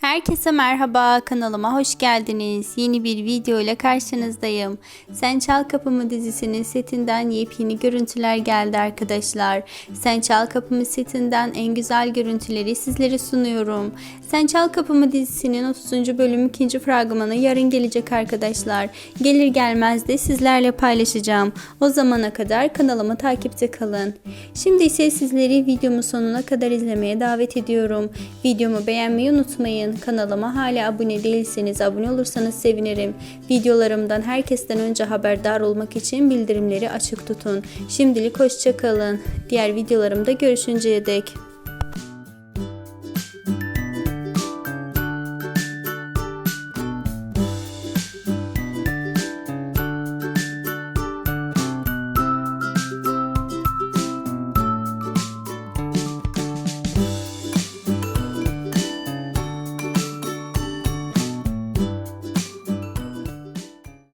Herkese merhaba kanalıma hoş geldiniz. Yeni bir video ile karşınızdayım. Sen Çal Kapımı dizisinin setinden yepyeni görüntüler geldi arkadaşlar. Sen Çal Kapımı setinden en güzel görüntüleri sizlere sunuyorum. Sen Çal Kapımı dizisinin 30. bölüm 2. fragmanı yarın gelecek arkadaşlar. Gelir gelmez de sizlerle paylaşacağım. O zamana kadar kanalımı takipte kalın. Şimdi ise sizleri videomu sonuna kadar izlemeye davet ediyorum. Videomu beğenmeyi unutmayın. Kanalıma hala abone değilseniz abone olursanız sevinirim. Videolarımdan herkesten önce haberdar olmak için bildirimleri açık tutun. Şimdilik hoşça kalın. Diğer videolarımda görüşünceye dek.